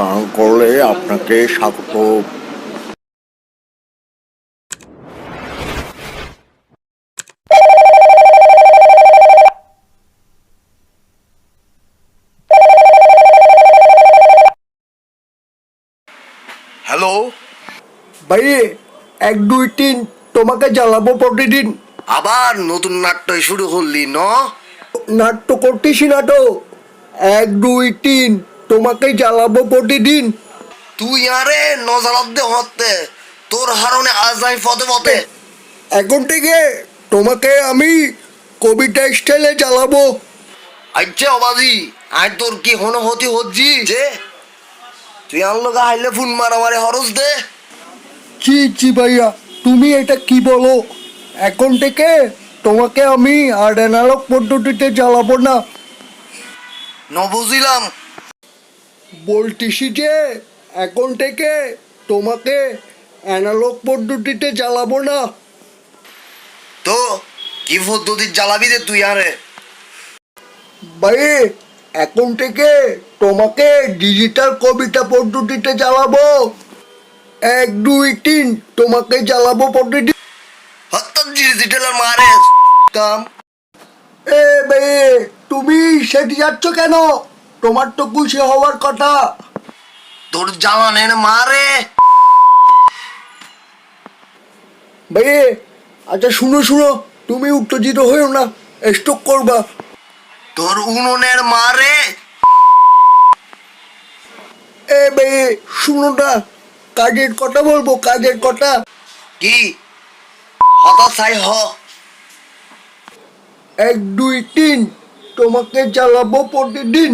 প্রাণ করলে আপনাকে স্বাগত। হ্যালো? ভাই এক দুই তিন তোমাকে জ্বালাবো প্রতিদিন। আবার নতুন নাট্য শুরু করলি ন? নাট্য করতেছি নাটক এক দুই তিন তোমাকে জ্বালাবো প্রতিদিন। তুই আরে নজারাত দে হতে। তোর হারণে আজ আমি পদে পদে। এখন থেকে তোমাকে আমি কবিতা স্টাইলে জ্বালাবো। আইছে অবাজি আর তোর কি হন হতি হচ্ছি? যে? তুই আনলো গা হাইলে ফোন মারামারি হরস দে। জি জি ভাইয়া তুমি এটা কি বলো? এখন থেকে তোমাকে আমি আর অ্যানালগ পদ্ধতিতে জ্বালাবো না। ন বুঝিলাম বলতেছি যে এখন থেকে তোমাকে অ্যানালগ পদ্ধতিতে জ্বালাবো না। তো কি পদ্ধতির জ্বালাবি রে তুই আরে? ভাই এখন থেকে তোমাকে ডিজিটাল কবিতা পদ্ধতিতে জ্বালাবো। এক দুই তিন তোমাকে জ্বালাবো পদ্ধতি। হত্যা ডিজিটালের মারে। কাম। এ বে তুমি সেটি যাচ্ছ কেন? তোমার তো খুশি হওয়ার কথা। তোর জ্বালানের মারে। ভাই আচ্ছা শুনো শুনো তুমি উত্তেজিত হয়েও না স্টক করবা। তোর উনুনের মারে। এ বে শুনো না কাজের কথা বলব কাজের কথা। কি? হতাশাই হ। এক দুই তিন তোমাকে জ্বালাবো প্রতিদিন।